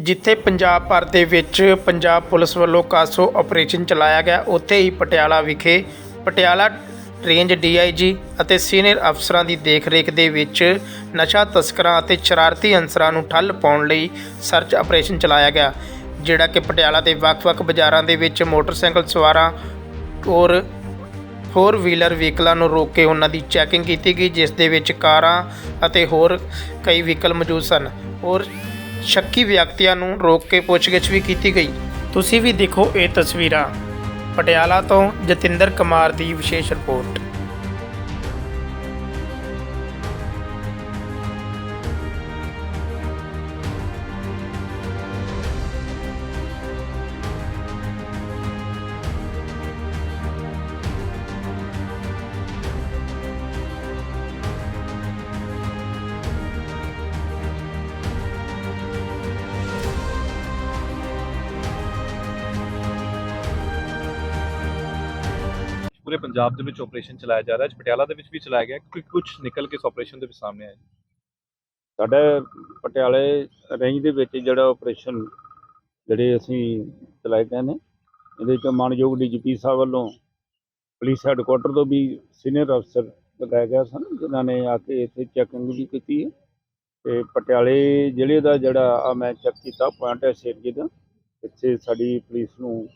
ਜਿੱਥੇ ਪੰਜਾਬ ਭਰ ਦੇ ਵਿੱਚ ਪੰਜਾਬ ਪੁਲਿਸ ਵੱਲੋਂ ਕਾਸੋ ਆਪਰੇਸ਼ਨ ਚਲਾਇਆ ਗਿਆ, ਉੱਥੇ ਹੀ ਪਟਿਆਲਾ ਵਿਖੇ ਪਟਿਆਲਾ ਰੇਂਜ ਡੀਆਈਜੀ ਅਤੇ ਸੀਨੀਅਰ ਅਫਸਰਾਂ ਦੀ ਦੇਖਰੇਖ ਦੇ ਵਿੱਚ ਨਸ਼ਾ ਤਸਕਰਾਂ ਅਤੇ ਸ਼ਰਾਰਤੀ ਅਨਸਰਾਂ ਨੂੰ ਠੱਲ ਪਾਉਣ ਲਈ ਸਰਚ ਆਪਰੇਸ਼ਨ ਚਲਾਇਆ ਗਿਆ, ਜਿਹੜਾ ਕਿ ਪਟਿਆਲਾ ਦੇ ਵੱਖ-ਵੱਖ ਬਾਜ਼ਾਰਾਂ ਦੇ ਵਿੱਚ ਮੋਟਰਸਾਈਕਲ ਸਵਾਰਾਂ ਔਰ ਫੋਰ ਵੀਲਰ ਵਹੀਕਲਾਂ ਨੂੰ ਰੋਕ ਕੇ ਉਹਨਾਂ ਦੀ ਚੈਕਿੰਗ ਕੀਤੀ ਗਈ, ਜਿਸ ਦੇ ਵਿੱਚ ਕਾਰਾਂ ਅਤੇ ਹੋਰ ਕਈ ਵਹੀਕਲ ਮੌਜੂਦ ਸਨ ਔਰ ਸ਼ੱਕੀ ਵਿਅਕਤੀਆਂ ਨੂੰ ਰੋਕ ਕੇ ਪੁੱਛਗਿੱਛ ਵੀ ਕੀਤੀ ਗਈ। ਤੁਸੀਂ ਵੀ ਦੇਖੋ ਇਹ ਤਸਵੀਰਾਂ। ਪਟਿਆਲਾ ਤੋਂ ਜਤਿੰਦਰ ਕੁਮਾਰ ਦੀ ਵਿਸ਼ੇਸ਼ ਰਿਪੋਰਟ। ਪੂਰੇ ਪੰਜਾਬ ਦੇ ਵਿੱਚ ਆਪਰੇਸ਼ਨ ਚਲਾਇਆ ਜਾ ਰਿਹਾ ਹੈ ਪਟਿਆਲਾ ਦੇ ਵਿੱਚ ਵੀ ਚਲਾਇਆ ਗਿਆ ਕਿ ਕੁਝ ਨਿਕਲ ਕੇ ਇਸ ਆਪਰੇਸ਼ਨ ਦੇ ਵਿੱਚ ਸਾਹਮਣੇ ਆਇਆ ਸਾਡੇ ਪਟਿਆਲੇ ਰੇਂਜ ਦੇ ਵਿੱਚ ਜਿਹੜਾ ਆਪਰੇਸ਼ਨ ਜਿਹੜੇ ਅਸੀਂ ਚਲਾਏ ਗਏ ਨੇ, ਇਹਦੇ ਵਿੱਚ ਮਾਨਯੋਗ ਡੀਜੀਪੀ ਸਾਹਿਬ ਵੱਲੋਂ ਪੁਲਿਸ ਹੈੱਡਕੁਆਟਰ ਤੋਂ ਵੀ ਸੀਨੀਅਰ ਅਫਸਰ ਲਗਾਏ ਗਏ ਸਨ, ਜਿਨ੍ਹਾਂ ਨੇ ਆ ਕੇ ਇੱਥੇ ਚੈਕਿੰਗ ਵੀ ਕੀਤੀ ਹੈ। ਤੇ ਪਟਿਆਲੇ ਜ਼ਿਲ੍ਹੇ ਦਾ ਜਿਹੜਾ ਆ ਮੈਂ ਚੈੱਕ ਕੀਤਾ ਪੁਆਇੰਟ ਹੈ ਏਰੀਏ ਦਾ, ਇੱਥੇ ਸਾਡੀ ਪੁਲਿਸ ਨੂੰ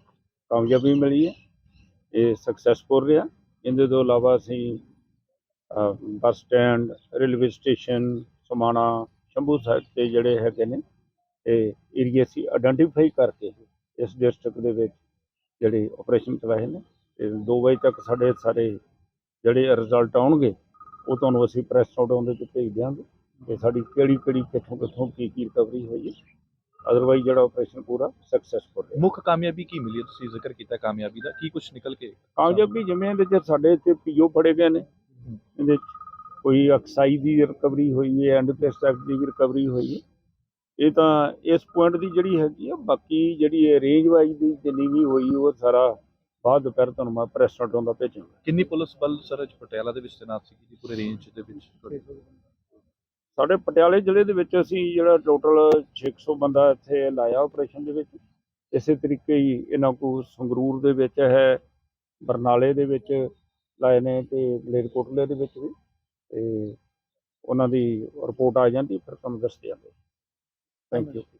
ਕਾਮਯਾਬੀ ਮਿਲੀ ਹੈ। ਇਹ ਸਕਸੈਸਫੁਲ ਰਿਹਾ। ਇਹਦੇ ਤੋਂ ਇਲਾਵਾ ਅਸੀਂ bus stand, railway station, Samana, Shambhu Sahib ਤੇ ਜਿਹੜੇ ਹੈਗੇ ਨੇ ਇਹ ਏਰੀਆ ਸੀ ਆਇਡੈਂਟੀਫਾਈ ਕਰਕੇ ਇਸ ਡਿਸਟ੍ਰਿਕਟ ਦੇ ਵਿੱਚ ਜਿਹੜੇ ਆਪਰੇਸ਼ਨ ਚਲਾਏ ਨੇ। ਤੇ 2 ਵਜੇ ਤੱਕ ਸਾਡੇ ਸਾਰੇ ਜਿਹੜੇ ਰਿਜ਼ਲਟ ਆਉਣਗੇ, ਉਹ ਤੁਹਾਨੂੰ ਅਸੀਂ ਪ੍ਰੈਸ ਆਊਟ ਉਹਦੇ ਚ ਭੇਜ ਦਿਆਂਗੇ। ਕਿ ਸਾਡੀ ਕਿਹੜੀ ਕਿਹੜੀ ਕਿੱਥੋਂ ਕਿੱਥੋਂ ਕੀ ਕੀ ਰਿਕਵਰੀ ਹੋਈ ਹੈ। ਅਦਰਵਾਈਜ਼ ਜਿਹੜਾ ਆਪਰੇਸ਼ਨ ਪੂਰਾ ਸਕਸੈਸਫੁਲ ਰਿਹਾ। ਮੁੱਖ ਕਾਮਯਾਬੀ ਕੀ ਮਿਲੀ ਹੈ? ਤੁਸੀਂ ਜ਼ਿਕਰ ਕੀਤਾ ਕਾਮਯਾਬੀ ਦਾ। ਕੀ ਕੁਝ ਨਿਕਲ ਕੇ ਕਾਮਯਾਬੀ ਜਿਵੇਂ ਦੇ ਚ ਸਾਡੇ ਇੱਥੇ ਪੀਓ ਫੜੇ ਗਏ ਨੇ। ਇਹਦੇ 'ਚ ਕੋਈ ਅਕਸਾਈ ਦੀ ਰਿਕਵਰੀ ਹੋਈ ਹੈ ਐਂਡਪੈਸ ਐਕਟ ਦੀ ਵੀ ਰਿਕਵਰੀ ਹੋਈ ਹੈ। ਇਹ ਤਾਂ ਇਸ ਪੁਆਇੰਟ ਦੀ ਜਿਹੜੀ ਹੈਗੀ ਆ ਬਾਕੀ ਜਿਹੜੀ ਰੇਂਜ ਵਾਈਜ਼ ਦੀ ਜਿੰਨੀ ਵੀ ਹੋਈ ਉਹ ਸਾਰਾ ਬਾਅਦ ਦੁਪਹਿਰ ਤੁਹਾਨੂੰ ਮੈਂ ਪ੍ਰੈਸ ਨੋਟ ਦਾ ਭੇਜਾਂਗਾ। ਕਿੰਨੀ ਪੁਲਿਸ ਬਲ ਸਰ ਅੱਜ ਪਟਿਆਲਾ ਦੇ ਵਿੱਚ ਤੈਨਾਤ ਸੀ ਜੀ ਪੂਰੇ ਰੇਂਜ ਦੇ ਵਿੱਚ? ਤੁਹਾਡੇ? ਸਾਡੇ ਪਟਿਆਲੇ ਜ਼ਿਲ੍ਹੇ ਦੇ ਵਿੱਚ ਅਸੀਂ ਜਿਹੜਾ ਟੋਟਲ 600 ਬੰਦਾ ਇੱਥੇ ਲਾਇਆ ਆਪਰੇਸ਼ਨ ਦੇ ਵਿੱਚ। ਇਸੇ ਤਰੀਕੇ ਹੀ ਇਹਨਾਂ ਕੋ ਸੰਗਰੂਰ ਦੇ ਵਿੱਚ ਹੈ, ਬਰਨਾਲੇ ਦੇ ਵਿੱਚ ਲਾਏ ਨੇ ਤੇ ਮਲੇਰਕੋਟਲੇ ਦੇ ਵਿੱਚ ਵੀ। ਤੇ ਉਹਨਾਂ ਦੀ ਰਿਪੋਰਟ ਆ ਜਾਂਦੀ, ਫਿਰ ਤੁਹਾਨੂੰ ਦੱਸ ਦਿਆਂਗੇ। Thank you